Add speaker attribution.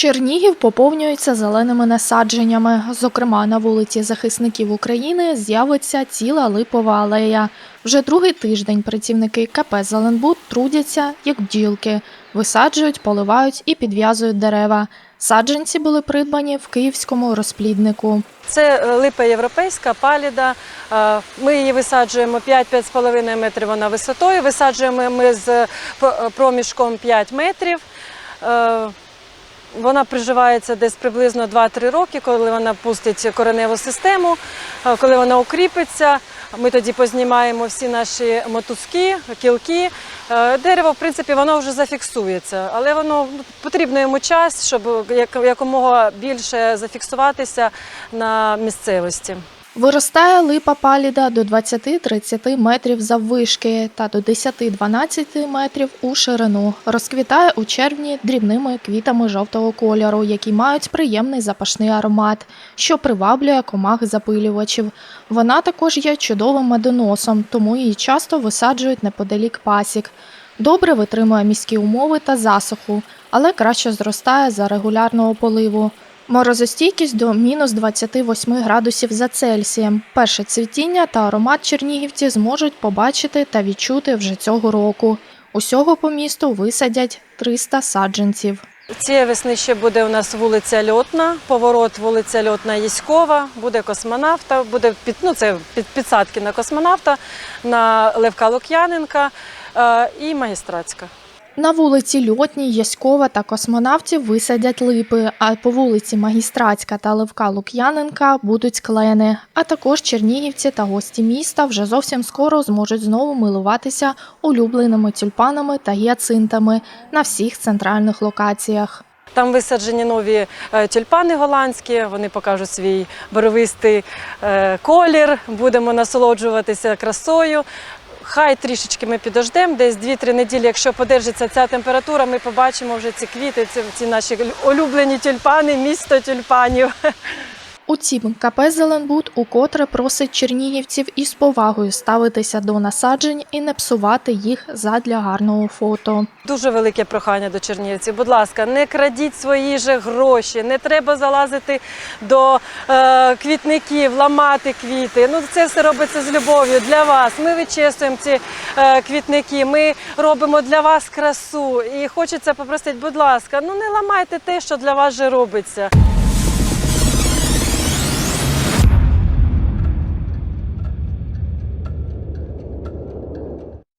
Speaker 1: Чернігів поповнюється зеленими насадженнями. Зокрема, на вулиці захисників України з'явиться ціла липова алея. Вже другий тиждень працівники КП Зеленбуд трудяться як бджілки, висаджують, поливають і підв'язують дерева. Саджанці були придбані в київському розпліднику.
Speaker 2: Це е, липа європейська паліда. Е, Ми її висаджуємо 5-5,5 метрів вона висотою. Висаджуємо ми з е, проміжком 5 метрів. Вона приживається десь приблизно 2-3 роки, коли вона пустить кореневу систему, е, коли вона укріпиться. Ми тоді познімаємо всі наші мотузки, кілки. Е, Дерево, в принципі, воно вже зафіксується, але воно ну, потрібно йому час, щоб як- якомога більше зафіксуватися на місцевості.
Speaker 1: Виростає липа паліда до 20-30 метрів заввишки та до 10-12 метрів у ширину. Розквітає у червні дрібними квітами жовтого кольору, які мають приємний запашний аромат, що приваблює комах запилювачів. Вона також є чудовим медоносом, тому її часто висаджують неподалік пасік. Добре витримує міські умови та засуху, але краще зростає за регулярного поливу. Морозостійкість до мінус 28 градусів за Цельсієм. Перше цвітіння та аромат чернігівці зможуть побачити та відчути вже цього року. Усього по місту висадять 300 саджанців.
Speaker 2: Цієї весни ще буде у нас вулиця Льотна, поворот вулиця Льотна Єськова, буде космонавта, буде під, ну, це під, підсадки на космонавта, на Левка Лук'яненка е, і магістратська.
Speaker 1: На вулиці Льотній, Яськова та космонавтів висадять липи, а по вулиці Магістратська та Левка Лук'яненка будуть клени. А також чернігівці та гості міста вже зовсім скоро зможуть знову милуватися улюбленими тюльпанами та гіацинтами на всіх центральних локаціях.
Speaker 2: Там висаджені нові е, тюльпани голландські, вони покажуть свій барвистий е, колір, будемо насолоджуватися красою. Хай трішечки ми підождемо, десь 2-3 неділі, якщо подержиться ця температура, ми побачимо вже ці квіти, ці, ці наші улюблені тюльпани, місто тюльпанів.
Speaker 1: Утім, КП Зеленбуд укотре просить чернігівців із повагою ставитися до насаджень і не псувати їх задля гарного фото.
Speaker 2: Дуже велике прохання до чернігівців. Будь ласка, не крадіть свої же гроші, не треба залазити до е, квітників, ламати квіти. Ну це все робиться з любов'ю для вас. Ми вичесуємо ці е, квітники, ми робимо для вас красу. І хочеться попросити, будь ласка, ну не ламайте те, що для вас вже робиться.